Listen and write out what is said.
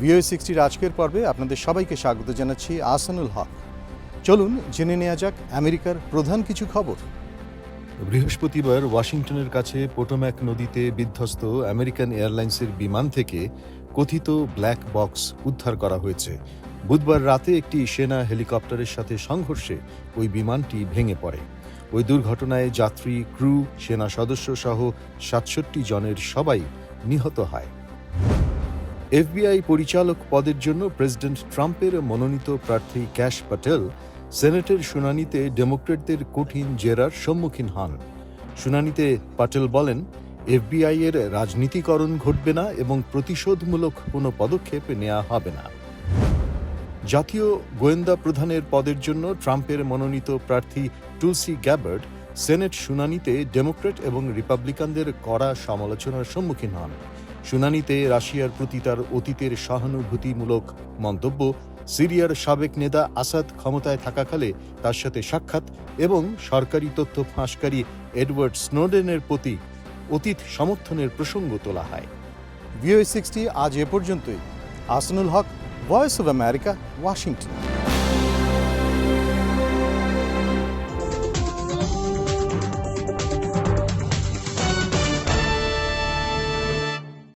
VOA সিক্সটির আজকের পর্বে আপনাদের সবাইকে স্বাগত জানাচ্ছি আসানুল হক। চলুন জেনে নেওয়া যাক আমেরিকার প্রধান কিছু খবর। বৃহস্পতিবার ওয়াশিংটনের কাছে পোটোম্যাক নদীতে বিধ্বস্ত আমেরিকান এয়ারলাইন্সের বিমান থেকে কথিত ব্ল্যাক বক্স উদ্ধার করা হয়েছে। বুধবার রাতে একটি সেনা হেলিকপ্টারের সাথে সংঘর্ষে ওই বিমানটি ভেঙে পড়ে। ওই দুর্ঘটনায় যাত্রী, ক্রু, সেনা সদস্য সহ সাতষট্টি জনের সবাই নিহত হয়। এফবিআই পরিচালক পদের জন্য প্রেসিডেন্ট ট্রাম্পের মনোনীত প্রার্থী ক্যাশ প্যাটেল সেনেটের শুনানিতে ডেমোক্রেটদের কঠিন জেরার সম্মুখীন হন। শুনানিতে পাটেল বলেন, এফবিআই এর রাজনীতিকরণ ঘটবে না এবং প্রতিশোধমূলক কোনো পদক্ষেপ নেওয়া হবে না। জাতীয় গোয়েন্দা প্রধানের পদের জন্য ট্রাম্পের মনোনীত প্রার্থী টুলসি গ্যাবার্ড সেনেট শুনানিতে ডেমোক্রেট এবং রিপাবলিকানদের কড়া সমালোচনার সম্মুখীন হন। শুনানিতে রাশিয়ার প্রতি তার অতীতের সহানুভূতিমূলক মন্তব্য, সিরিয়ার সাবেক নেতা আসাদ ক্ষমতায় থাকাকালে তার সাথে সাক্ষাৎ এবং সরকারি তথ্য ফাঁসকারী এডওয়ার্ড স্নোডেনের প্রতি অতীত সমর্থনের প্রসঙ্গ তোলা হয়। ভিওএ সিক্সটি আজ এ পর্যন্তই। Ahsanul Haque, Voice of America, Washington.